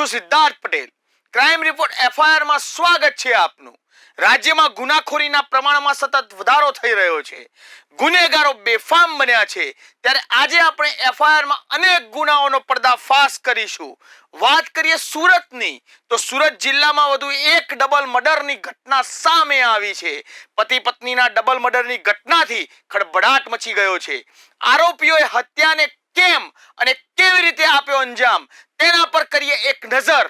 છું Siddharth Patel. Crime report એફઆઈઆરમાં સ્વાગત છે આપનું. રાજ્યમાં ગુનાખોરીના પ્રમાણમાં સતત વધારો થઈ રહ્યો છે. ગુનેગારો બેફામ બન્યા છે. ત્યારે આજે આપણે એફઆઈઆરમાં અનેક ગુનાઓનો પર્દાફાશ કરીશું. વાત કરીએ સુરતની, તો સુરત જિલ્લામાં વધુ એક ડબલ મર્ડરની ઘટના સામે આવી છે. પતિ પત્નીના ડબલ મર્ડરની ઘટનાથી ખળભળાટ મચી ગયો છે. આરોપીઓએ હત્યાને કેમ અને કેવી રીતે આપ્યો અંજામ? તેના પર કરીએ એક નજર.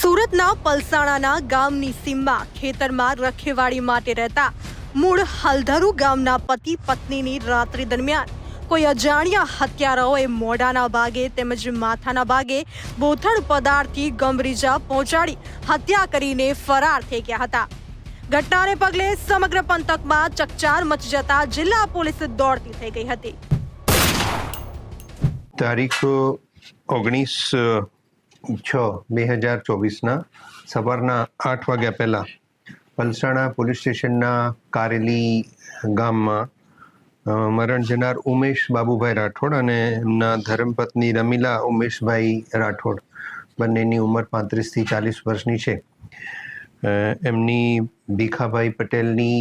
સુરતના પલસાણાના ગામની સીમમાં ખેતરમાં રખેવાળી માટે રહેતા મૂળ હલધરુ ગામના પતિ પત્નીની રાત્રિ દરમિયાન કોઈ અજાણ્યા હત્યારાઓએ મોઢાના ભાગે તેમજ માથાના ભાગે બોથડ પદાર્થથી ગમરીજા પહોંચાડી હત્યા કરીને ફરાર થઈ ગયા હતા. ઘટનાને પગલે સમગ્ર પંથકમાં ચકચાર મચી જતા જિલ્લા પોલીસ દોડતી થઈ ગઈ હતી. તારીખ ઓગણીસ છ, બે હજાર ચોવીસના સવારના આઠ વાગ્યા પહેલાં પલસાણા પોલીસ સ્ટેશનના કારેલી ગામમાં મરણ જનાર ઉમેશ બાબુભાઈ રાઠોડ અને એમના ધર્મપત્ની રમીલા ઉમેશભાઈ રાઠોડ. બંનેની ઉંમર પાંત્રીસથી ચાલીસ વર્ષની છે. એમની ભીખાભાઈ પટેલની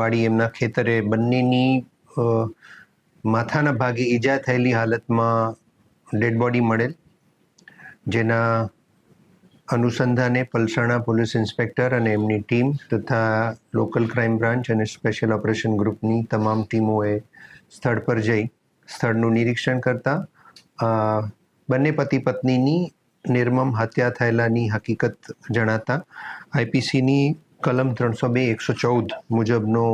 વાડી એમના ખેતરે બંનેની માથાના ભાગે ઈજા થયેલી હાલતમાં ડેડ બોડી મળેલ. જેના અનુસંધાને પલસાણા પોલીસ ઇન્સ્પેક્ટર અને એમની ટીમ તથા લોકલ ક્રાઇમ બ્રાન્ચ અને સ્પેશિયલ ઓપરેશન ગ્રુપની તમામ ટીમોએ સ્થળ પર જઈ સ્થળનું નિરીક્ષણ કરતા બંને પતિ પત્નીની નિર્મમ હત્યા થયેલાની હકીકત જણાતા, આઈપીસીની કલમ ત્રણસો બે એકસો ચૌદ મુજબનો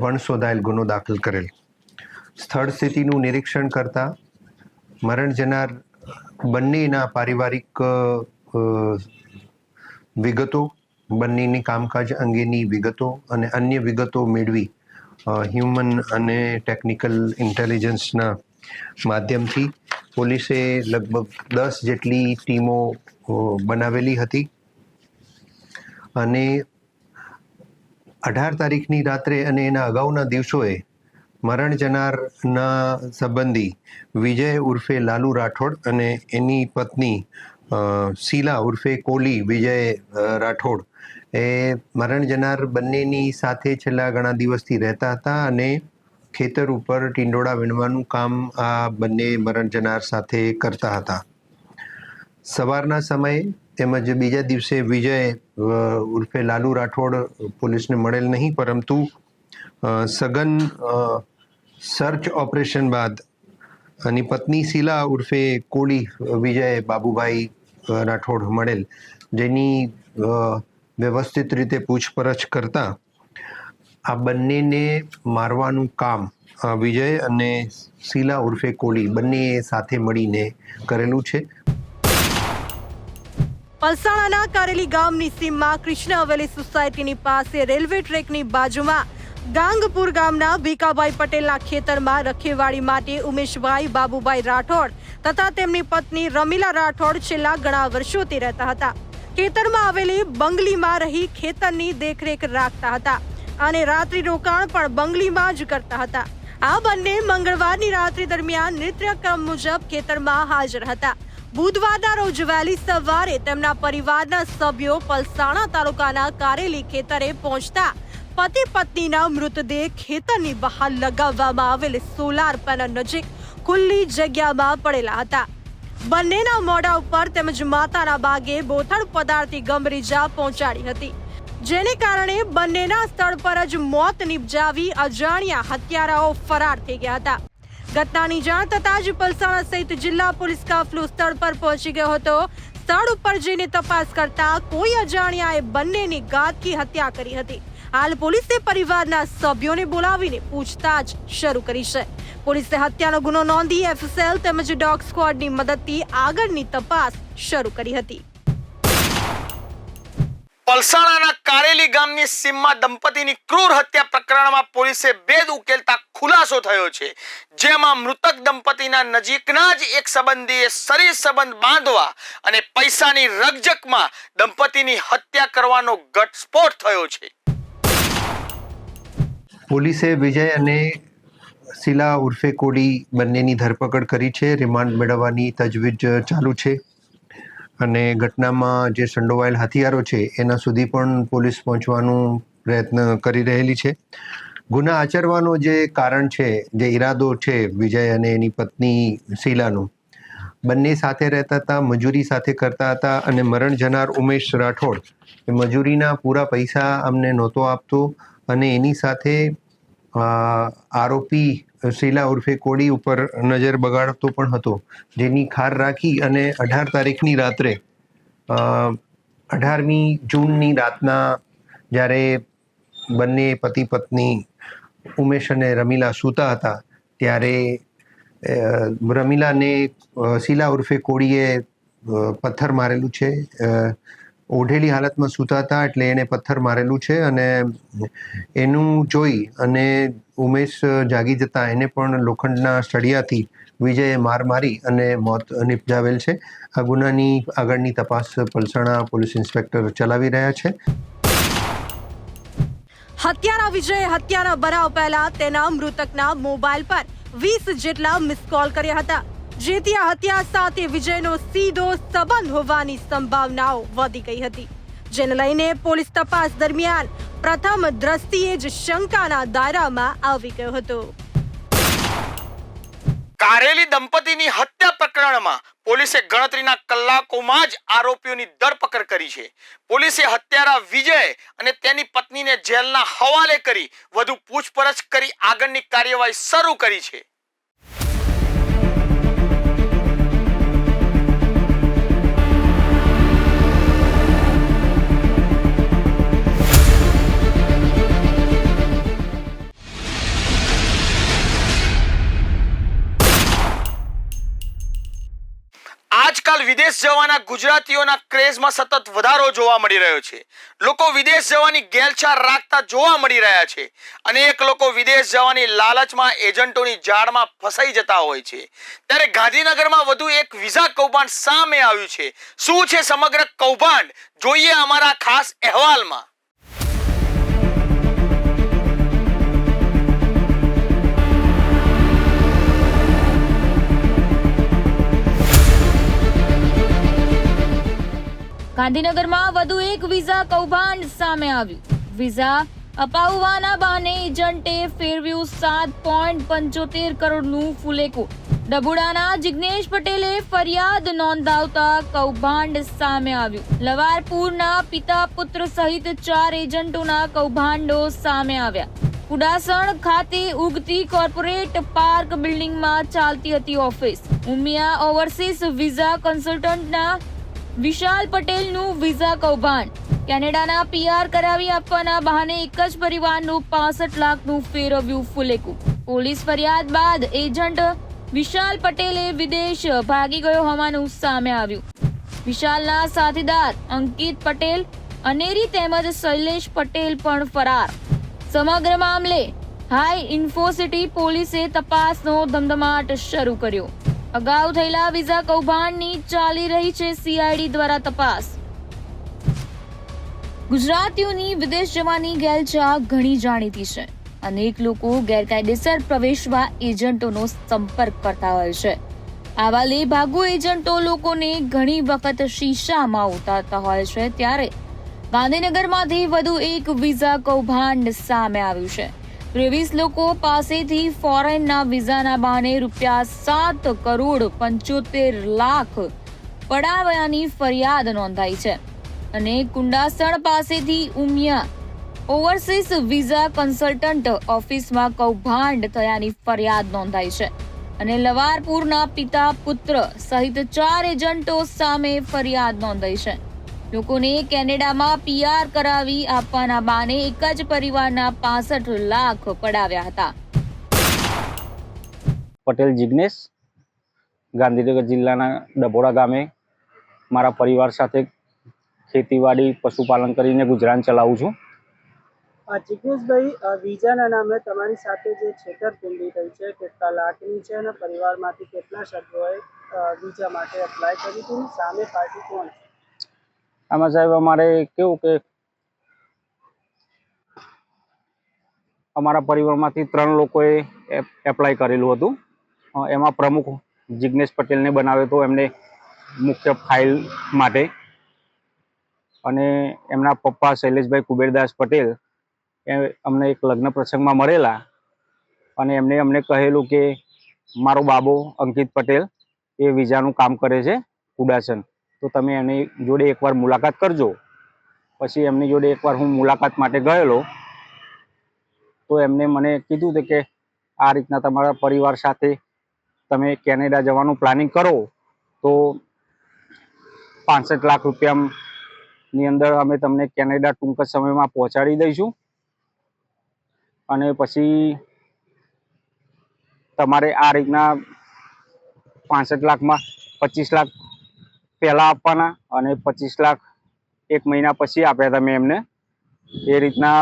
વણ શોધાયેલ ગુનો દાખલ કરેલ. સ્થળ સ્થિતિનું નિરીક્ષણ કરતા, મરણ જનાર બંનેના પારિવારિક વિગતો, બંનેની કામકાજ અંગેની વિગતો અને અન્ય વિગતો મેળવી હ્યુમન અને ટેકનિકલ ઇન્ટેલિજન્સના માધ્યમથી પોલીસે લગભગ દસ જેટલી ટીમો બનાવેલી હતી. અને અઢાર તારીખની રાત્રે અને એના અગાઉના દિવસોએ મરણ જનારના સંબંધી વિજય ઉર્ફે લાલુ રાઠોડ અને એની પત્ની શીલા ઉર્ફે કોલી વિજય રાઠોડ એ મરણ જનાર બંનેની સાથે છેલ્લા ઘણા દિવસથી રહેતા હતા અને ખેતર ઉપર ટીંડોળા વીણવાનું કામ આ બંને મરણ જનાર સાથે કરતા હતા. સવારના સમયે તેમજ બીજા દિવસે વિજય ઉર્ફે લાલુ રાઠોડ પોલીસને મળેલ નહીં, પરંતુ સઘન સર્ચ ઓપરેશન બાદ અને પત્ની શીલા ઉર્ફે કોળી વિજય, બાબુભાઈ રાઠોડ મળેલ, જેની વ્યવસ્થિત રીતે પૂછપરછ કરતા આ બંનેને મારવાનું કામ વિજય અને શીલા ઉર્ફે કોલી બંને સાથે મળીને કરેલું છે. પલસાણાના કારેલી ગામની સીમમાં કૃષ્ણ હવેલી સોસાયટીની પાસે રેલવે ટ્રેકની બાજુમાં ગાંગપુર ગામના ભીકાભાઈ પટેલના ખેતરમાં રખેવાળી માટે ઉમેશભાઈ, બાબુભાઈ રાઠોડ તથા તેમની પત્ની રમીલા રાઠોડ છેલ્લા ઘણા વર્ષોથી રહેતા હતા. ખેતરમાં આવેલી બંગલીમાં રહી ખેતરની દેખરેખ રાખતા હતા અને રાત્રિ રોકાણ પણ બંગલીમાં જ કરતા હતા. આ બંને મંગળવારની રાત્રિ દરમિયાન નિત્યક્રમ મુજબ ખેતરમાં હાજર હતા. બુધવારના રોજ વહેલી સવારે તેમના પરિવારના સભ્યો પલસાણા તાલુકાના કારેલી ખેતરે પહોંચતા પતિ પત્નીના મૃતદેહ ખેતરની બહાર લગાવવામાં આવેલ સોલાર પેનલ નજીક ખુલ્લી જગ્યામાં પડેલા હતા. બંનેના મોઢા ઉપર તેમજ માતાના ભાગે બોથડ પદાર્થથી ગંભીર પહોંચાડી હતી. જેને કારણે બંનેના સ્થળ પર જ મોત નિપજાવી અજાણ્યા હત્યારાઓ ફરાર થઈ ગયા હતા. ઘટનાની જાણ થતાં જ પલસાણા સહિત જિલ્લા પોલીસ કાફલો સ્થળ પર પહોંચી ગયો હતો. સ્થળ ઉપર જઈને તપાસ કરતા કોઈ અજાણ્યાએ બંનેની ઘાતકી હત્યા કરી હતી. હાલ પોલીસે પરિવારના સભ્યોને બોલાવીને પૂછતાછ શરૂ કરી છે. પોલીસે હત્યાનો ગુનો નોંધી એફએસએલ તેમજ ડોગ સ્ક્વોડની મદદથી આગળની તપાસ શરૂ કરી હતી. પલસાણાના કારેલી ગામની સીમમાં દંપતીની ક્રૂર હત્યા પ્રકરણમાં પોલીસે ભેદ ઉકેલતા ખુલાસો થયો છે. જેમાં મૃતક દંપતીના નજીકના જ એક સંબંધીએ શરીર સંબંધ બાંધવા અને પૈસાની રકજકમાં દંપતીની હત્યા કરવાનો ઘટસ્ફોટ થયો છે. પોલીસે વિજય અને શીલા ઉર્ફે કોડી બંનેની ધરપકડ કરી છે. રિમાન્ડ મેળવવાની તજવીજ ચાલુ છે અને ઘટનામાં જે સંડોવાયેલ હથિયારો છે, એના સુધી પણ પોલીસ પહોંચવાનું પ્રયત્ન કરી રહેલી છે. ગુના આચરવાનો જે કારણ છે, જે ઈરાદો છે વિજય અને એની પત્ની શીલાનું, બંને સાથે રહેતા હતા, મજૂરી સાથે કરતા હતા અને મરણ જનાર ઉમેશ રાઠોડ એ મજૂરીના પૂરા પૈસા અમને નહોતો આપતો. અને એની સાથે આરોપી શીલા ઉર્ફે કોડી ઉપર નજર બગાડતો પણ હતો, જેની ખાર રાખી અને અઢાર તારીખની રાત્રે અઢારમી જૂનની રાતના જ્યારે બંને પતિ પત્ની ઉમેશ અને રમીલા સૂતા હતા, ત્યારે રમીલાને શીલા ઉર્ફે કોળીએ પથ્થર મારેલું છે ઓઢેલી હાલતમાં સૂતા હતા એટલે એને પથ્થર મારેલું છે અને એનું જોઈ અને ઉમેશ જાગી જતા એને પણ લોખંડના સળિયાથી વિજયે માર મારી અને મોત નિપજાવેલ છે. આ ગુનાની આગળની તપાસ પલસાણા પોલીસ ઇન્સ્પેક્ટર ચલાવી રહ્યા છે. હત્યારા વિજયે હત્યાના બનાવ પહેલા તેના મૃતકના મોબાઈલ પર વીસ જેટલા મિસ કોલ કર્યા હતા. જેથી આ હત્યા સાથે વિજયનો સીધો સંબંધ હોવાની સંભાવનાઓ વધી ગઈ હતી. જેને લઈને પોલીસ તપાસ દરમિયાન પ્રથમ દ્રષ્ટિએ જ શંકાના દાયરામાં આવી ગયો હતો. કારેલી દંપતીની હત્યા પ્રકરણમાં પોલીસે ગણતરીના કલાકોમાં જ આરોપીઓની ધરપકડ કરી છે. પોલીસે હત્યારા વિજય અને તેની પત્નીને જેલના હવાલે કરી વધુ પૂછપરછ કરી આગળની કાર્યવાહી શરૂ કરી છે. આજકાલ વિદેશ જવાના ગુજરાતીઓના ક્રેઝમાં સતત વધારો જોવા મળી રહ્યો છે. લોકો વિદેશ જવાની ગેલછા રાખતા જોવા મળી રહ્યા છે. અનેક લોકો વિદેશ જવાની લાલચમાં એજન્ટોની જાળમાં ફસાઈ જતા હોય છે. ત્યારે ગાંધીનગરમાં વધુ એક વિઝા કૌભાંડ સામે આવ્યું છે. શું છે સમગ્ર કૌભાંડ? જોઈએ અમારા ખાસ અહેવાલમાં. ગાંધીનગરમાં વધુ એક વિઝા કૌભાંડ સામે આવ્યું. વિઝા અપાવવાના બહાને એજન્ટે ફેરવ્યું સાત પોઈન્ટ પંચોતેર કરોડનું ફુલેકો. ડબુડાના જિગ્નેશ પટેલે ફરિયાદ નોંધાવતા કૌભાંડ સામે આવ્યું. લવારપુરના પિતા પુત્ર સહિત ચાર એજન્ટોના કૌભાંડો સામે આવ્યા. કુડાસણ ખાતે ઉગતી કોર્પોરેટ પાર્ક બિલ્ડિંગમાં ચાલતી હતી ઓફિસ. ઉમિયા ઓવરસીઝ વિઝા કન્સલ્ટન્ટના વિશાલ પટેલનું વિઝા કૌભાંડ. કેનેડાના પીઆર કરાવી આપવાના બહાને એક જ પરિવારનું પાસઠ લાખનું ફેરવ્યું ફુલેકું. પોલીસ ફરિયાદ બાદ એજન્ટ વિશાલ પટેલે વિદેશ ભાગી ગયો હોવાનું સામે આવ્યું. વિશાલના સાથીદાર અંકિત પટેલ, અનેરી તેમજ શૈલેષ પટેલ પણ ફરાર. સમગ્ર મામલે હાઈ ઇન્ફોસિટી પોલીસે તપાસનો ધમધમાટ શરૂ કર્યો. અગાઉ થયેલા વિઝા કૌભાંડની ચાલી રહી છે સીઆઈડી દ્વારા તપાસ. ગુજરાતીઓની વિદેશ જવાની ગેલચા ઘણી જાણીતી છે. અનેક લોકો ગેરકાયદેસર પ્રવેશવા એજન્ટોનો સંપર્ક કરતા હોય છે. આવા લેભાગુ એજન્ટો લોકોને ઘણી વખત શીશામાં ઉતારતા હોય છે. ત્યારે ગાંધીનગરમાંથી વધુ એક વિઝા કૌભાંડ સામે આવ્યું છે. ત્રેવીસ લોકો પાસેથી ફોરેનના વિઝાના બહાને રૂપિયા સાત કરોડ પંચોતેર લાખ પડાવ્યાની ફરિયાદ નોંધાઈ છે. અને કુંડાસણ પાસેથી ઉમિયા, ઓવરસીઝ વિઝા કન્સલ્ટન્ટ ઓફિસમાં કૌભાંડ થયાની ફરિયાદ નોંધાઈ છે. અને લવારપુરના પિતા પુત્ર સહિત ચાર એજન્ટો સામે ફરિયાદ નોંધાઈ છે. લોકોને કેનેડામાં પીઆર કરાવી આપવાના બાને એક જ પરિવારના પાસઠ લાખ પડાવ્યા હતા. પટેલ જિગ્નેશ ગાંધીનગર જિલ્લાના ડભોડા ગામે મારા પરિવાર સાથે ખેતીવાડી પશુપાલન કરીને ગુજરાન ચલાવું છું. આ જિગ્નેશભાઈ વિઝાના નામે તમારી સાથે જે છેતરપિંડી થઈ છે કેટલા લાખની છે અને પરિવારમાંથી કેટલા સભ્યોએ વિઝા માટે એપ્લાય કરી હતી સામે પાર્ટી કોણ છે? આમાં સાહેબ અમારે કેવું કે અમારા પરિવારમાંથી ત્રણ લોકોએ એપ્લાય કરેલું હતું. એમાં પ્રમુખ જિગ્નેશ પટેલને બનાવ્યો હતો એમને મુખ્ય ફાઇલ માટે. અને એમના પપ્પા શૈલેષભાઈ કુબેરદાસ પટેલ એ અમને એક લગ્ન પ્રસંગમાં મળેલા. અને એમને, અમને કહેલું કે મારો બાબો અંકિત પટેલ એ વિઝાનું કામ કરે છે કુડાસન. તો તમે એની જોડે એકવાર મુલાકાત કરજો. પછી એમની જોડે એકવાર હું મુલાકાત માટે ગયેલો, તો એમને મને કીધું હતું કે આ રીતના તમારા પરિવાર સાથે તમે કેનેડા જવાનું પ્લાનિંગ કરો. તો પાંસઠ લાખ રૂપિયાની અંદર અમે તમને કેનેડા ટૂંક જ સમયમાં પહોંચાડી દઈશું. અને પછી તમારે આ રીતના પાંસઠ લાખમાં પચીસ લાખ પહેલા આપવાના અને પચીસ લાખ એક મહિના પછી આપ્યા હતા મેં એમને. એ રીતના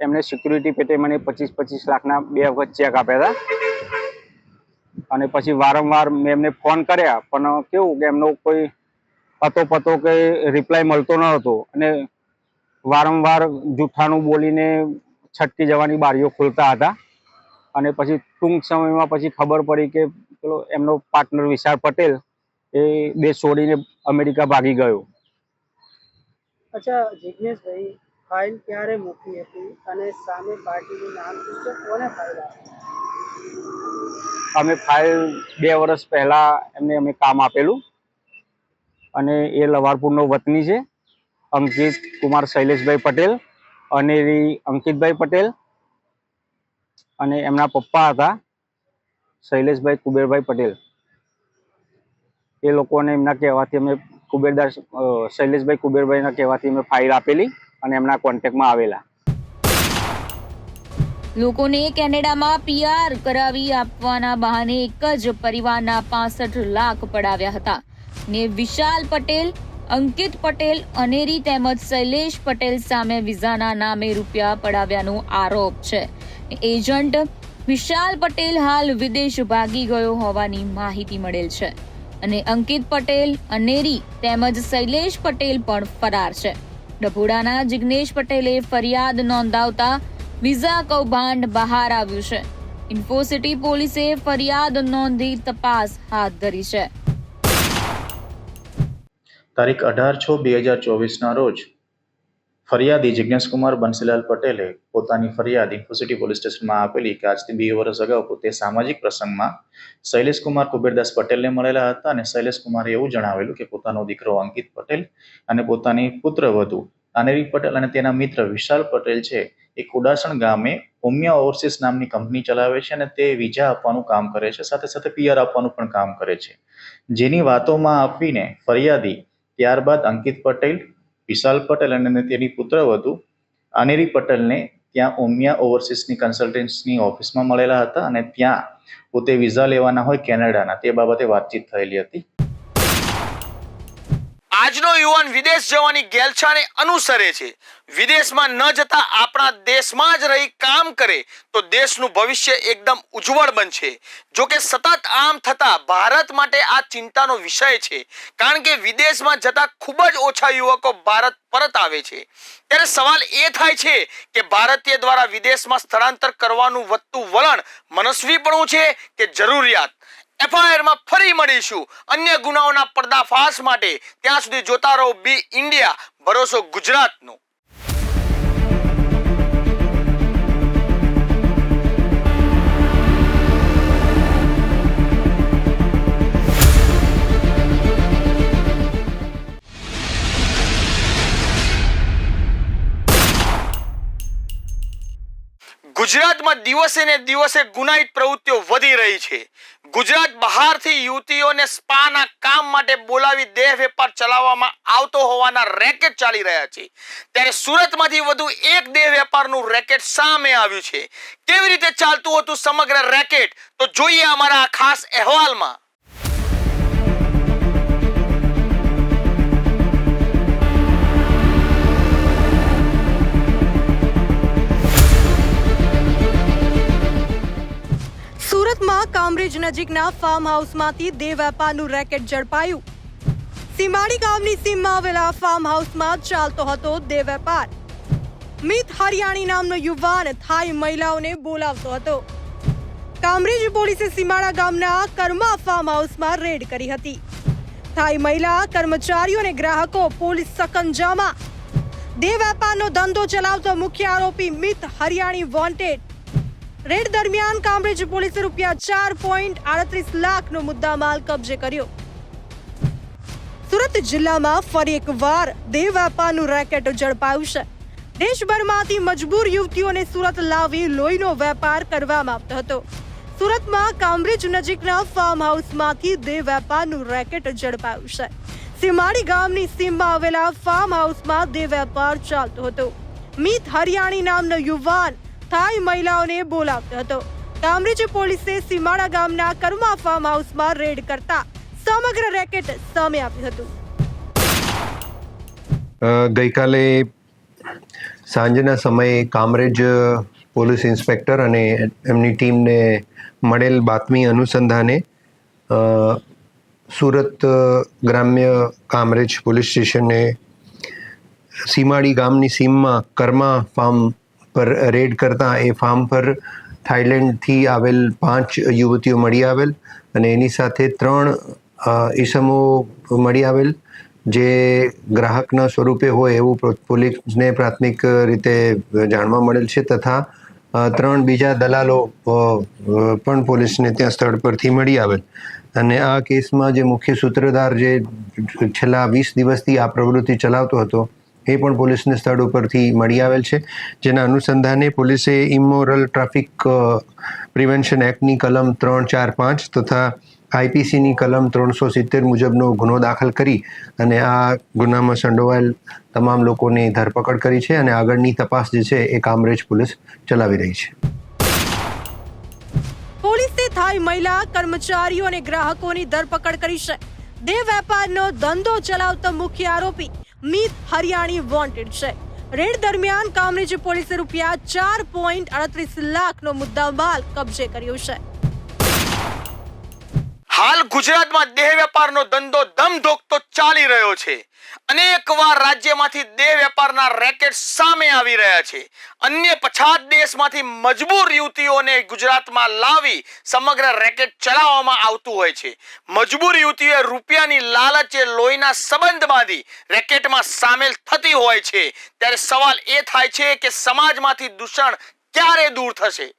એમને સિક્યુરિટી પેટે મને પચીસ પચીસ લાખના બે વખત ચેક આપ્યા હતા. અને પછી વારંવાર મેં એમને ફોન કર્યા, પણ કેવું કે એમનો કોઈ પતો પતો કે રિપ્લાય મળતો ન હતો. અને વારંવાર જૂઠાનું બોલીને છટકી જવાની બારીઓ ખોલતા હતા. અને પછી ટૂંક સમયમાં પછી ખબર પડી કે પેલો એમનો પાર્ટનર વિશાળ પટેલ એ દેશ છોડીને અમેરિકા ભાગી ગયો. અચ્છા જિજ્ઞેશભાઈ ફાઇલ ક્યારે મૂકી હતી અને સામે પાર્ટીનું નામ શું છે? કોને ફાઇલ અમે ફાઇલ બે વર્ષ પહેલા એમને અમે કામ આપેલું. અને એ લવારપુરનો વતની છે અંકિત કુમાર શૈલેષભાઈ પટેલ અનેરી અંકિતભાઈ પટેલ અને એમના પપ્પા હતા શૈલેષભાઈ કુબેરભાઈ પટેલ. એ લોકોને એમના કહેવાથી અમે કુબેરદાર શૈલેષભાઈ કુબેરભાઈના કહેવાથી અમે ફાઇલ આપેલી અને એમના કોન્ટેક્ટમાં આવેલા. લોકોને કેનેડામાં પીઆર કરાવી આપવાના બહાને એક જ પરિવારના પાસઠ લાખ પડાવ્યા હતા. ને વિશાલ પટેલ, અંકિત પટેલ, અનેરી તેમજ શૈલેષ પટેલ સામે વિઝાના નામે રૂપિયા પડાવ્યાનો આરોપ છે. એજન્ટ વિશાલ પટેલ હાલ વિદેશ ભાગી ગયો હોવાની માહિતી મળેલ છે. અને અંકિત પટેલ, અનેરી તેમજ શૈલેષ પટેલ પણ ફરાર છે. ડભોડાના જિગ્નેશ પટેલે ફરિયાદ નોંધાવતા વિઝા કૌભાંડ બહાર આવ્યું છે. ઇન્ફોસિટી પોલીસે ફરિયાદ નોંધી તપાસ હાથ ધરી છે. તારીખ અઢાર છ બે હજાર ચોવીસના રોજ ફરિયાદી જિજ્ઞેશકુમાર બંસીલાલ પટેલે પોતાની ફરિયાદ ઇન્ફોસિટી પોલીસ સ્ટેશનમાં આપેલી કે આજથી બે વર્ષ અગાઉ પોતે સામાજિક પ્રસંગમાં શૈલેષકુમાર કુબેરદાસ પટેલને મળેલા હતા અને શૈલેષકુમારે એવું જણાવેલું કે પોતાનો દીકરો અંકિત પટેલ અને પોતાની પુત્રવધુ અનેરી પટેલ અને તેના મિત્ર વિશાલ પટેલ છે, એ કુડાસણ ગામે ઓમિયા ઓવરસીસ નામની કંપની ચલાવે છે અને તે વિઝા આપવાનું કામ કરે છે, સાથે સાથે પીઆર આપવાનું પણ કામ કરે છે. જેની વાતોમાં આપીને ફરિયાદી ત્યારબાદ અંકિત પટેલ વિશાલ પટેલ અને તેની પુત્રવધુ અનેરી પટેલને ત્યાં ઓમિયા ઓવરસીઝની કન્સલ્ટન્સની ઓફિસમાં મળેલા હતા અને ત્યાં પોતે વિઝા લેવાના હોય કેનેડાના, તે બાબતે વાતચીત થયેલી હતી. આજનો યુવાન વિદેશ જવાની ગેલછાને અનુસરે છે. વિદેશમાં ન જતા આપણા દેશમાં જ રહી કામ કરે તો દેશનું ભવિષ્ય એકદમ ઉજ્જવળ બનશે. જો કે સતત આમ થતા ભારત માટે આ ચિંતાનો વિષય છે. કારણ કે વિદેશમાં જતા ખૂબ જ ઓછા યુવકો ભારત પરત આવે છે. ત્યારે સવાલ એ થાય છે કે ભારતીય દ્વારા વિદેશમાં સ્થળાંતર કરવાનું વધતું વલણ મનસ્વીપણું છે કે જરૂરિયાત? એફઆઈઆરમાં ફરી મળીશું. અન્ય ગુનાઓના પર્દાફાશ માટે ત્યાં સુધી જોતા રહો બી ઇન્ડિયા ભરોસો ગુજરાતનો. ગુજરાતમાં દિવસે ને દિવસે ગુનાહિત પ્રવૃત્તિઓ વધી રહી છે. ગુજરાત બહારથી યુવતીઓને સ્પાના કામ માટે બોલાવી દેહ વેપાર ચલાવવામાં આવતો હોવાના રેકેટ ચાલી રહ્યા છે. ત્યારે સુરતમાંથી વધુ એક દેહ વેપારનું રેકેટ સામે આવ્યું છે. કેવી રીતે ચાલતું હતું સમગ્ર રેકેટ તો જોઈએ અમારા આ ખાસ અહેવાલમાં. નજીકના ફાર્મ હાઉસમાંથી દેહ વેપારનું રેકેટ ઝડપાયું. સીમાડી ગામની સીમમાં આવેલા ફાર્મ હાઉસમાં ચાલતો હતો દેહ વેપાર. મિત હરિયાણી નામનો યુવાન થાઈ મહિલાઓને બોલાવતો હતો. કામરેજ પોલીસે સીમાડા ગામના કર્મા ફાર્મ હાઉસમાં રેડ કરી હતી. થાઈ મહિલા, કર્મચારીઓ અને ગ્રાહકો પોલીસ સકંજામાં. દેહ વેપારનો ધંધો ચલાવતો મુખ્ય આરોપી મિત હરિયાણી વોન્ટેડ રેડ દરમિયાન કામરેજ પોલીસે રૂપિયા ચાર પોઈન્ટ આડત્રીસ લાખનો મુદ્દામાલ કબજે કર્યો. સુરત જિલ્લામાં ફરી એકવાર દેહ વેપારનું રેકેટ ઝડપાયું છે. દેશભરમાંથી મજબૂર યુવતીઓને સુરત લાવી લોહીનો વેપાર કરવામાં આવતો હતો. સુરતમાં કામરેજ નજીકના ફાર્મ હાઉસમાંથી દેહ વેપારનું રેકેટ ઝડપાયું છે. સીમાડી ગામની સીમમાં આવેલા ફાર્મ હાઉસમાં દેહ વેપાર ચાલતો હતો. મિત હરિયાણી નામનો યુવાન થાઈ મહિલાઓને બોલાવ્યો હતો. કામરેજ પોલીસે સીમાડા ગામના કર્મા ફાર્મ હાઉસમાં રેડ કરતા સમગ્ર રેકેટ સામે આવ્યું હતું. ગઈકાલે સાંજના સમયે કામરેજ પોલીસ ઇન્સ્પેક્ટર અને એમની ટીમને મળેલ બાતમી અનુસંધાને સુરત ગ્રામ્ય કામરેજ પોલીસ સ્ટેશને સીમાડી ગામની સીમમાં કર્મા ફાર્મ પર રેડ કરતા એ ફાર્મ પર થાઈલેન્ડથી આવેલ પાંચ યુવતીઓ મળી આવેલ અને એની સાથે ત્રણ ઈસમો મળી આવેલ જે ગ્રાહકના સ્વરૂપે હોય એવું પોલીસને પ્રાથમિક રીતે જાણવા મળેલ છે તથા ત્રણ બીજા દલાલો પણ પોલીસને ત્યાં સ્થળ પરથી મળી આવેલ. અને આ કેસમાં જે મુખ્ય સૂત્રધાર જે છેલ્લા વીસ દિવસથી આ પ્રવૃત્તિ ચલાવતો હતો એ પણ પોલીસને સ્થળ ઉપરથી મળી આવેલ છે. જેના અનુસંધાને પોલીસે ઇમોરલ ટ્રાફિક પ્રિવેન્શન એક્ટની કલમ ત્રણ ચાર પાંચ તથા આઈપીસીની કલમ ત્રણસો સિત્તેર મુજબનો ગુનો દાખલ કરી અને આ ગુનામાં સંડોવાયેલ તમામ લોકોની ધરપકડ કરી છે અને આગળની તપાસ જે છે એ કામરેજ પોલીસ ચલાવી રહી છે. પોલીસે થાઈ મહિલા, કર્મચારીઓ અને ગ્રાહકોની ધરપકડ કરી છે. દેહ વેપારનો ધંધો ચલાવતો મુખ્ય આરોપી મિત હરિયાણી વોન્ટેડ છે. રેડ દરમિયાન કામરેજ પોલીસે રૂપિયા ચાર પોઈન્ટ અડત્રીસ લાખનો મુદ્દામાલ કબજે કર્યો છે. હાલ ગુજરાતમાં દેહ વેપારનો ધંધો ધમધોકતો ચાલી રહ્યો છે. અનેકવાર રાજ્યમાંથી દેહ વેપારના રેકેટ સામે આવી રહ્યા છે. અન્ય પછાત દેશમાંથી મજબૂર યુવતીઓને ગુજરાતમાં લાવી સમગ્ર રેકેટ ચલાવવામાં આવતું હોય છે. મજબૂર યુવતીઓએ રૂપિયાની લાલચે લોહીના સંબંધ બાંધી રેકેટમાં સામેલ થતી હોય છે. ત્યારે સવાલ એ થાય છે કે સમાજમાંથી દૂષણ ક્યારે દૂર થશે?